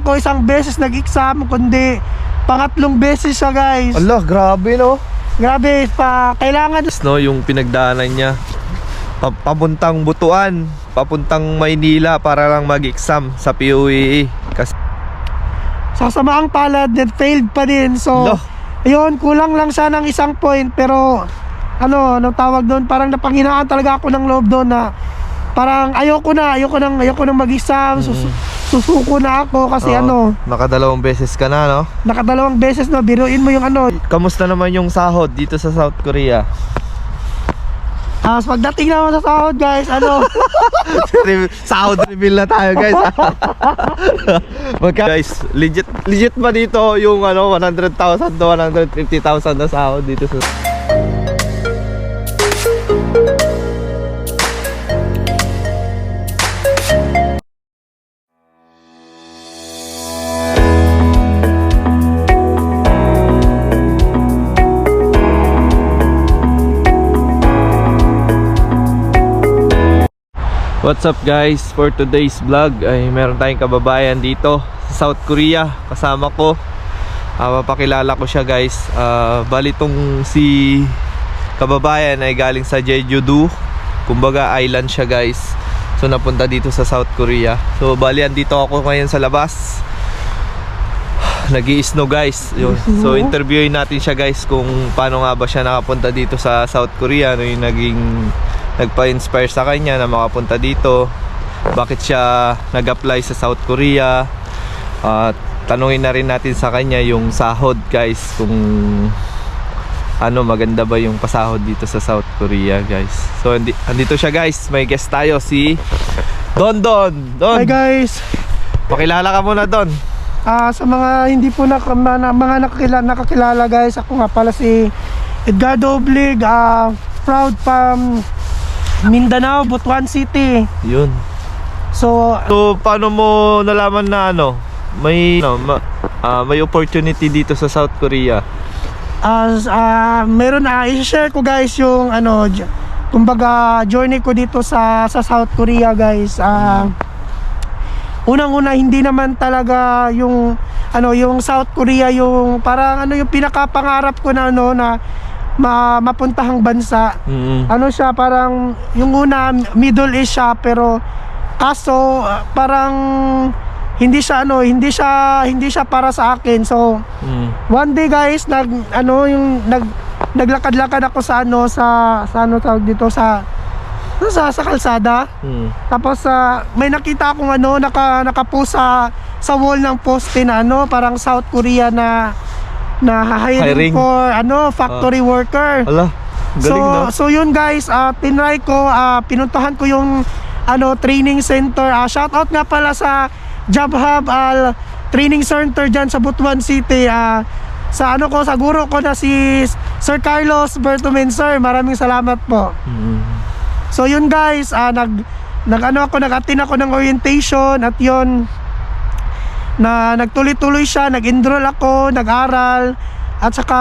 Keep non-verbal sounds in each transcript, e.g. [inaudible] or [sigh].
ko isang beses nag-exam kundi pangatlong beses siya guys. Ala, grabe no. Grabe pa kailangan No, yung pinagdaanan niya. Pa- papuntang Butuan, papuntang Maynila para lang mag-exam sa PUEE. Kasi sa samaang palad that failed pa din. So ayun kulang lang siya ng isang point pero ano, ano tawag doon parang napanghinaan talaga ako ng loob doon na parang ayoko na, ayoko nang ayoko nang mag-exam, sus- susuko na ako kasi oo, ano, nakadalawang beses ka na, no? nakadalawang beses na biruin mo yung ano, Kamusta naman yung sahod dito sa South Korea? Tapos pagdating naman sa sahod guys, ano, [laughs] Re- sahod reveal na tayo, guys. Magka [laughs] guys, legit legit ba dito yung ano 100,000 to 150,000 na sahod dito sa What's up guys? For today's vlog ay meron tayong kababayan dito sa South Korea kasama ko. Ah, mapakilala ko siya guys. Ah, bali tong si kababayan ay galing sa Jeju-do. Kumbaga island siya guys. So napunta dito sa South Korea. So bali andito ako ngayon sa labas. nag snow guys. Yun. So interviewin natin siya guys kung paano nga ba siya nakapunta dito sa South Korea. Ano yung naging nagpa-inspire sa kanya na makapunta dito. Bakit siya nag-apply sa South Korea. At tanungin na rin natin sa kanya yung sahod guys kung ano maganda ba yung pasahod dito sa South Korea guys. So andi andito siya guys. May guest tayo si Don Don. Don. hi guys. Pakilala ka muna Don. Ah, sa mga hindi po na, na mga nakakilala, nakakilala guys, ako nga pala si Edgardo Oblig, ah, proud from Mindanao, Butuan City. Yun. So, So paano mo nalaman na ano may ano, ma- ah, may opportunity dito sa South Korea? as ah meron ah i-share ko guys yung ano kumbaga journey ko dito sa sa South Korea guys ah unang-una hindi naman talaga yung ano yung South Korea yung parang ano yung pinakapangarap ko na ano na ma, mapuntahang bansa Mm. ano siya parang yung una Middle East siya pero kaso parang hindi siya ano hindi siya hindi siya para sa akin so Mm. One day guys, nag ano yung nag naglakad-lakad ako sa ano sa sa ano tawag dito sa sa, sa kalsada. Mm. Tapos sa may nakita akong ano naka nakapost sa sa wall ng poste na ano parang South Korea na na hiring, Hiring. for ano factory worker. Ala, galing so no? so yun guys, ah tinry ko ah, pinuntahan ko yung ano training center. Ah shout out nga pala sa Job Hub al training center diyan sa Butuan City. Ah sa ano ko sa guro ko na si Sir Carlos Bertumen sir. Maraming salamat po. Mm. So yun guys, ah nag nag ano ako nag-attend ako ng orientation at yun na nagtuloy-tuloy siya, nag-enroll ako, nag-aral at saka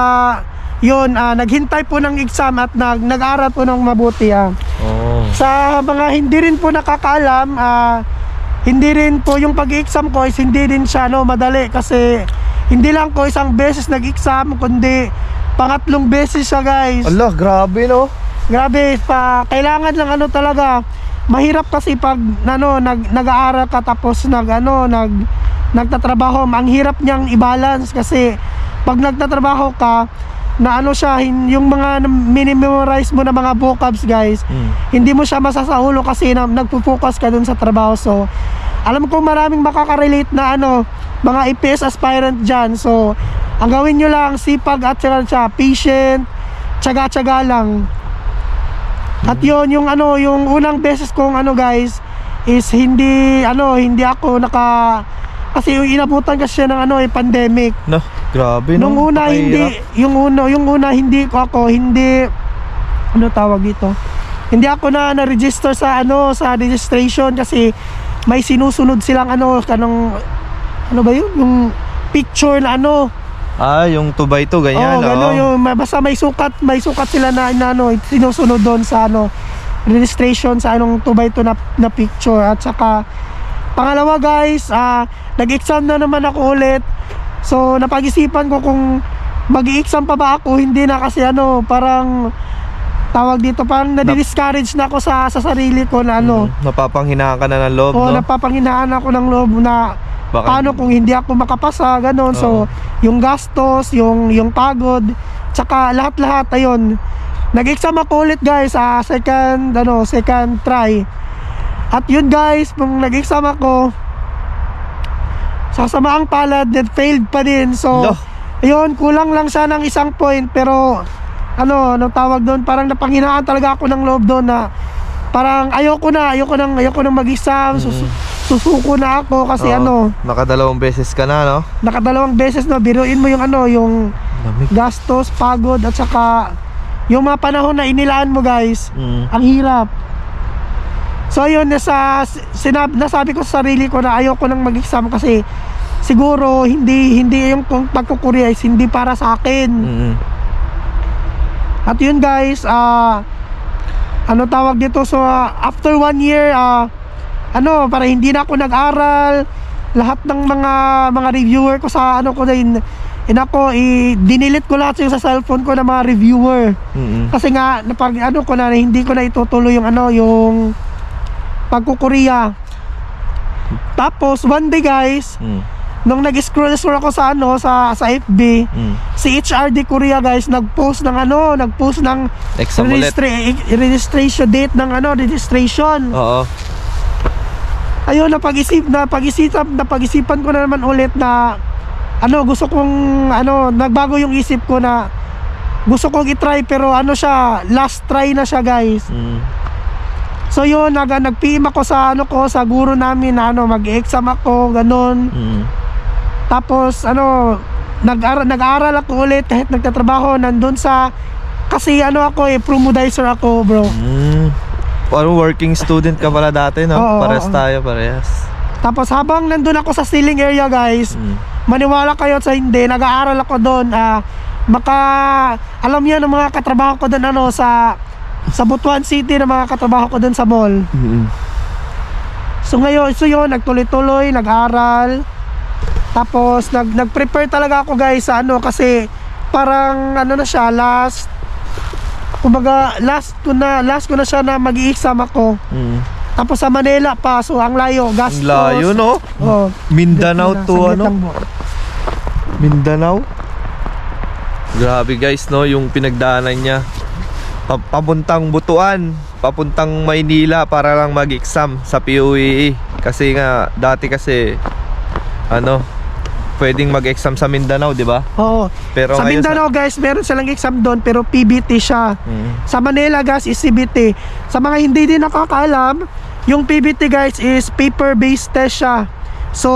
yun, ah, naghintay po ng exam at nag nag-aral po ng mabuti ah. Oh. Sa mga hindi rin po nakakaalam, ah, hindi rin po yung pag-exam ko is hindi din siya no, madali kasi hindi lang ko isang beses nag-exam kundi pangatlong beses siya guys. Ala, grabe no? Grabe, pa kailangan lang ano talaga. Mahirap kasi pag ano nag nag-aaral ka tapos nag ano nag nagtatrabaho, ang hirap niyang i-balance kasi pag nagtatrabaho ka na ano siya, hin- yung mga minimemorize mo na mga vocabs guys, Mm. hindi mo siya masasahulo kasi na, nagpo-focus ka dun sa trabaho. So, alam ko maraming makaka-relate na ano, mga IPS aspirant dyan. So, ang gawin nyo lang, sipag at saka siya, patient, tsaga-tsaga lang. At yon yung ano, yung unang beses kong ano guys, is hindi, ano, hindi ako naka, kasi yung inabutan kasi siya ng ano, eh, pandemic. No, grabe no? Nung una Napakahirap. hindi, yung una, yung una hindi ko ako, hindi ano tawag dito? Hindi ako na na-register sa ano, sa registration kasi may sinusunod silang ano, kanang ano ba yun? Yung picture na ano. Ah, yung 2 by 2 oh, ganyan, gano'n oh. yung may- basta may sukat, may sukat sila na, na ano, sinusunod doon sa ano registration sa anong 2x2 na, na picture at saka Pangalawa guys, ah, nag-exam na naman ako ulit. So napag-isipan ko kung mag-exam pa ba ako, hindi na kasi ano, parang tawag dito, parang nadi-discourage na ako sa, sa sarili ko na ano. Mm, napapanghinaan ka na ng loob, O no? napapanghinaan ako ng loob na Baka- paano kung hindi ako makapasa, ganun. So, Oo. yung gastos, yung, yung pagod, tsaka lahat-lahat, ayun. Nag-exam ako ulit guys sa second, ano, second try. At yun guys, nung nag-exam ako, sa samaang palad, net failed pa din. So, Lo. ayun, kulang lang siya ng isang point. Pero, ano, anong tawag doon? Parang napanghinaan talaga ako ng loob doon na parang ayoko na, ayoko nang, ayoko nang mag-exam. Sus- susuko na ako kasi Oo. ano, Nakadalawang beses ka na, no? nakadalawang beses no, biruin mo yung ano, yung Lamig. gastos, pagod at saka yung mga panahon na inilaan mo guys, Mm. ang hirap. So ayun, nasa, sinab, nasabi ko sa sarili ko na ayoko nang mag-exam kasi siguro hindi hindi yung is hindi para sa akin. Mm. At yun guys, ah ano tawag dito so ah, after one year ah ano para hindi na ako nag-aral lahat ng mga mga reviewer ko sa ano ko din inako i dinilit ko lahat yung sa cellphone ko ng mga reviewer Mm. kasi nga napag ano ko na hindi ko na itutuloy yung ano yung pagkukurya tapos one day guys Mm. nung nag-scroll scroll ako sa ano sa sa FB Mm. si HRD Korea guys nag-post ng ano nag-post ng registra- registration date ng ano registration Oo. ayun na pag-isip na pag-isipan ko na naman ulit na ano gusto kong ano nagbago yung isip ko na gusto kong i-try pero ano siya last try na siya guys Mm. So yun nag nag-PM ako sa ano ko sa guro namin na ano mag-exam ako ganon Mm. tapos ano nag-aral, nag-aral ako ulit kahit nagtatrabaho nandun sa kasi ano ako eh promodizer ako bro Mm. Parang working student ka pala dati, no? Oo, parehas oo. tayo, parehas. tapos habang nandun ako sa ceiling area guys Mm. maniwala kayo sa hindi nag-aaral ako doon ah maka alam niyo ng mga katrabaho ko doon ano sa sa Butuan City ng mga katrabaho ko doon sa mall Mm. so ngayon so yun nagtuloy-tuloy nag-aral tapos nag nag-prepare talaga ako guys sa ano kasi parang ano na siya last kumbaga last ko na last ko na siya na mag-exam ako Mm. tapos sa Manila pa so ang layo gastos Ang layo, no? oh, Mindanao to, ano? Mindanao? Grabe guys, no? Yung pinagdaanan niya. Pa- papuntang Butuan, papuntang Maynila para lang mag-exam sa PUEE. Kasi nga, dati kasi, ano, pwedeng mag-exam sa Mindanao, di ba? Oo. Pero sa Mindanao guys, meron silang exam doon pero PBT siya. Mm. Sa Manila guys is CBT. Sa mga hindi din nakakaalam, yung PBT guys is paper-based test siya. So,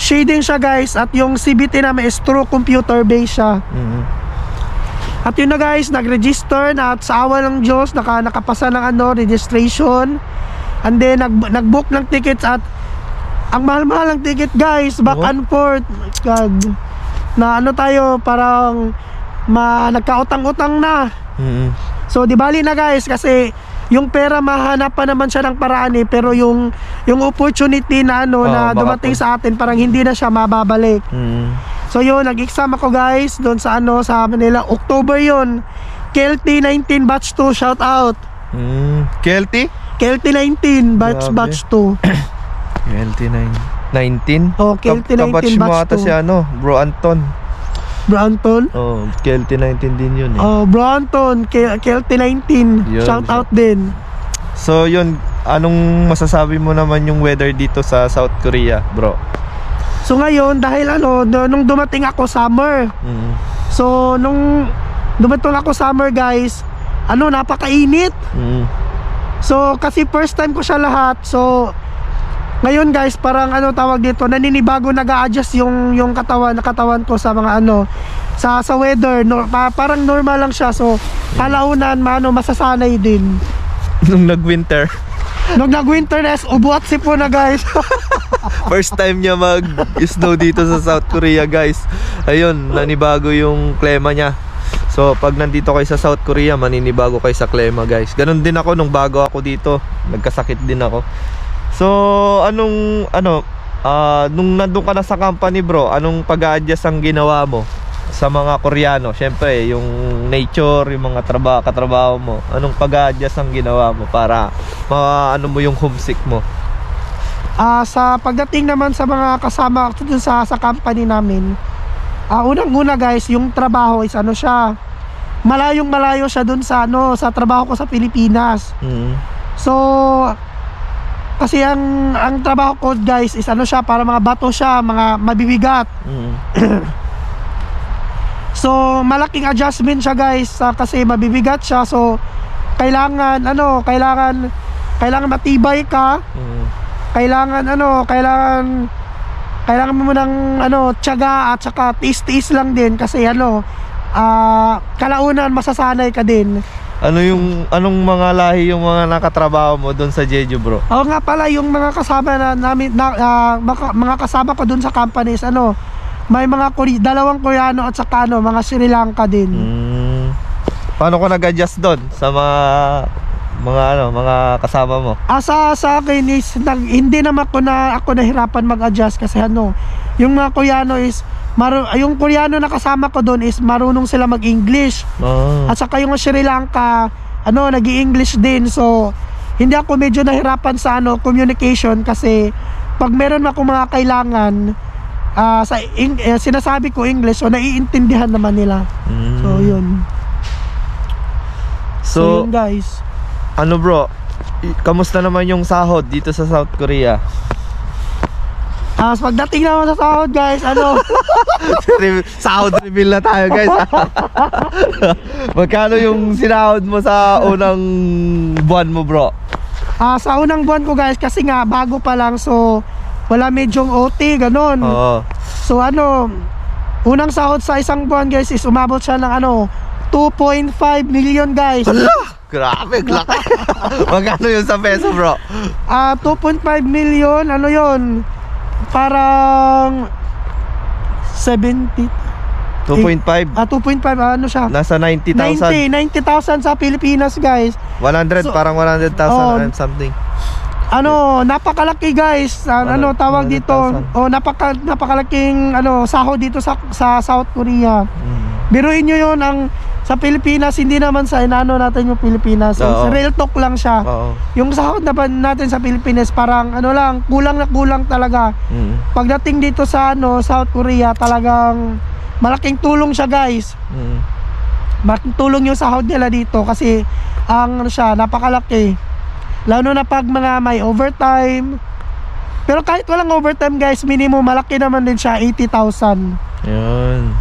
shading siya guys at yung CBT naman is true computer-based siya. Mm. At yun na guys, nag-register na at sa awa ng Diyos, naka, nakapasa ng ano, registration. And then, nag, nag-book ng tickets at ang mahal-mahal ng ticket guys, back Oh. and forth. My God. Na ano tayo, parang ma, nagkautang-utang na. Mm. So, di bali na guys, kasi yung pera mahanap pa naman siya ng paraan eh, pero yung yung opportunity na ano Oo, na dumating po. sa atin parang hindi na siya mababalik. Mm. So yun, nag-exam ako guys doon sa ano sa Manila. October yun. KLT 19 batch 2 shout out. Mm. KLT? KLT 19 batch Grabe. batch 2. KLT 9. 19? Oh, KLT 19 Kabatch mo batch ata 2. si ano, Bro Anton. Bro Anton. Oh, KLT 19 din yun eh. Oh, Bro Anton, K- KLT 19. Yun, shout out din. So yun, anong masasabi mo naman yung weather dito sa South Korea, bro? So ngayon dahil ano, no- nung dumating ako summer. Mm. So nung dumating ako summer guys, ano napakainit. Mm. So kasi first time ko siya lahat. So ngayon guys, parang ano tawag dito, naninibago nag-a-adjust yung yung katawan, katawan ko sa mga ano sa sa weather. No, pa- parang normal lang siya. So kalaunan mano masasanay din. [laughs] Nung nag-winter, Nung nag-winter na, ubuat si po na guys. [laughs] first time niya mag-snow dito sa South Korea, guys. Ayun, nanibago yung klema niya. So, pag nandito kayo sa South Korea, maninibago kayo sa klema, guys. Ganon din ako nung bago ako dito. Nagkasakit din ako. So, anong, ano, ah, nung nandun ka na sa company bro, anong pag-adjust ang ginawa mo sa mga Koreano? Siyempre, yung nature, yung mga trabaho, katrabaho mo, anong pag-adjust ang ginawa mo para ma ano mo yung homesick mo? Ah, sa pagdating naman sa mga kasama ko dun sa sa company namin, ah unang-una guys, yung trabaho is ano siya, malayong malayo siya dun sa ano, sa trabaho ko sa Pilipinas. Mm. So kasi ang ang trabaho ko guys is ano siya para mga bato siya, mga mabibigat. Mm. [clears throat] So malaking adjustment siya guys ah, kasi mabibigat siya. So kailangan ano, kailangan kailangan matibay ka, Mm. Kailangan ano, kailangan kailangan mo ng ano, tiyaga at saka tiis-tiis lang din kasi ano, ah kalaunan masasanay ka din. Ano yung anong mga lahi yung mga nakatrabaho mo doon sa Jeju, bro? Oo nga pala yung mga kasama na namin na, maka- mga kasama ko dun sa companies ano, may mga Kore- dalawang Koreano at saka ano, mga Sri Lanka din. Mm. Paano ko nag-adjust doon sa mga mga ano, mga kasama mo? Asa sa akin is nag, hindi naman ako na ako nahirapan mag-adjust kasi ano, yung mga Koreano is maru, yung Koreano na kasama ko doon is marunong sila mag-English. Oh. At saka yung Sri Lanka, ano, nag english din. So, hindi ako medyo nahirapan sa ano, communication kasi pag meron ako mga kailangan, ah, sa ing- eh, sinasabi ko English, so naiintindihan naman nila. Mm. So, yun. So, So, yun guys. Ano bro? Kamusta naman yung sahod dito sa South Korea? So pagdating naman sa sahod guys, ano, [laughs] sahod reveal na tayo guys [laughs] Magkano yung sinahod mo sa unang buwan mo bro? ah, sa unang buwan ko guys, kasi nga, bago pa lang, so, wala medyong OT, ganun. Oo So ano, unang sahod sa isang buwan guys is umabot siya ng ano, 2.5 million guys. Grabe, laki [laughs] Magkano yung sa peso bro? Ah, 2.5 million, ano yon? Parang 70 2.5 ah 2.5 ano siya? Nasa 90,000 90 90,000 sa Pilipinas guys. 100 So- parang 100,000 Oh. and something Ano, napakalaki guys. Ah, ano Ano, tawag dito? 100,000. Oh, napaka napakalaking ano sahod dito sa sa South Korea. Biruin nyo yun ang sa Pilipinas hindi naman sa inano natin yung Pilipinas. So, Oo. real talk lang siya. Oo Yung sahod na natin sa Pilipinas parang ano lang, kulang na kulang talaga. mm. Pagdating dito sa ano, South Korea, talagang malaking tulong siya, guys. Mm. Malaking tulong yung sahod nila dito kasi ang ano siya, napakalaki. Lalo na pag mga may overtime. Pero kahit walang overtime, guys, minimum malaki naman din siya, 80,000. Yun.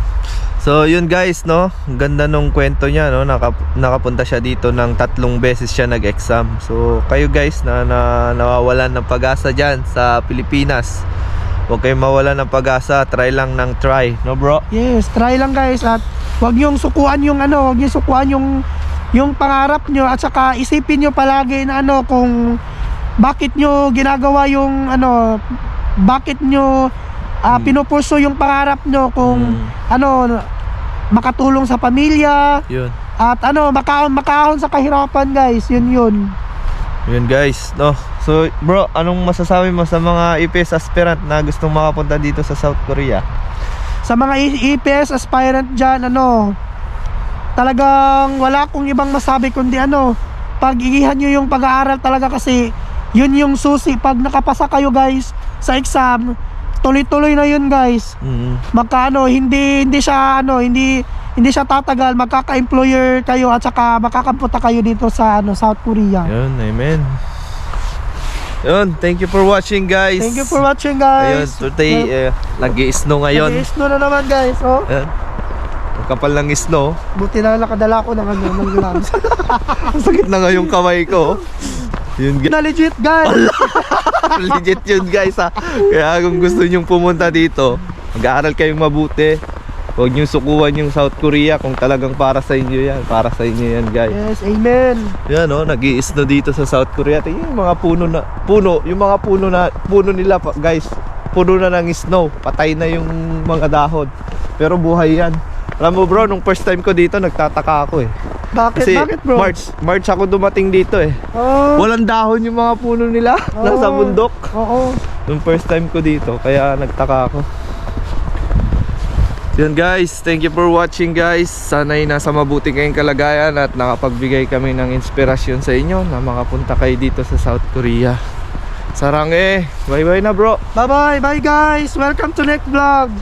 So yun guys no, ganda nung kwento niya no, Nakap nakapunta siya dito ng tatlong beses siya nag-exam. So kayo guys na, na nawawalan ng pag-asa diyan sa Pilipinas. Huwag kayong mawalan ng pag-asa, try lang ng try, no bro? Yes, try lang guys at wag niyong sukuan yung ano, wag niyong sukuan yung yung pangarap niyo at saka isipin niyo palagi na ano kung bakit niyo ginagawa yung ano bakit niyo ah, Hmm. pinupurso yung pangarap niyo kung Mm, ano makatulong sa pamilya yun. at ano makaon makahon sa kahirapan guys yun yun Yun guys, no. So bro, anong masasabi mo sa mga IPS aspirant na gustong makapunta dito sa South Korea? sa mga EPS aspirant dyan, ano, talagang wala akong ibang masabi kundi ano, pag-igihan nyo yung pag-aaral talaga kasi yun yung susi. Pag nakapasa kayo guys sa exam, tuloy-tuloy na yun guys. Mm. Magkano, hindi, hindi siya, ano, hindi, hindi siya tatagal, magkaka-employer kayo at saka makakapunta kayo dito sa ano, South Korea. Yun, amen. Yun, thank you for watching guys. Thank you for watching Ayun, guys. today, eh, nag-i-snow ngayon. Nag-i-snow na naman guys, oh. Ang kapal ng snow. Buti na nakadala ko ng ano, ng [laughs] gloves. Sakit na nga yung kamay ko. Yun, gu- na legit guys. [laughs] legit yun guys ha. Kaya kung gusto nyong pumunta dito, mag-aaral kayong mabuti. Huwag nyong sukuan yung South Korea kung talagang para sa inyo yan. Para sa inyo yan guys. Yes, amen. Yan oh, nag snow dito sa South Korea. Tingnan yung mga puno na puno, yung mga puno na puno nila guys. Puno na ng snow, patay na yung mga dahon. Pero buhay yan. Alam mo bro, nung first time ko dito, nagtataka ako eh. Bakit? Kasi Bakit bro? March, March ako dumating dito eh. Oh, Walang dahon yung mga puno nila. Oo. Nasa bundok. Oo. Yung first time ko dito, kaya nagtaka ako. Yun guys, thank you for watching guys. Sana'y nasa mabuti kayong kalagayan at nakapagbigay kami ng inspirasyon sa inyo na makapunta kayo dito sa South Korea. Sarang eh. Bye bye na bro. Bye bye. Bye guys. Welcome to next vlog.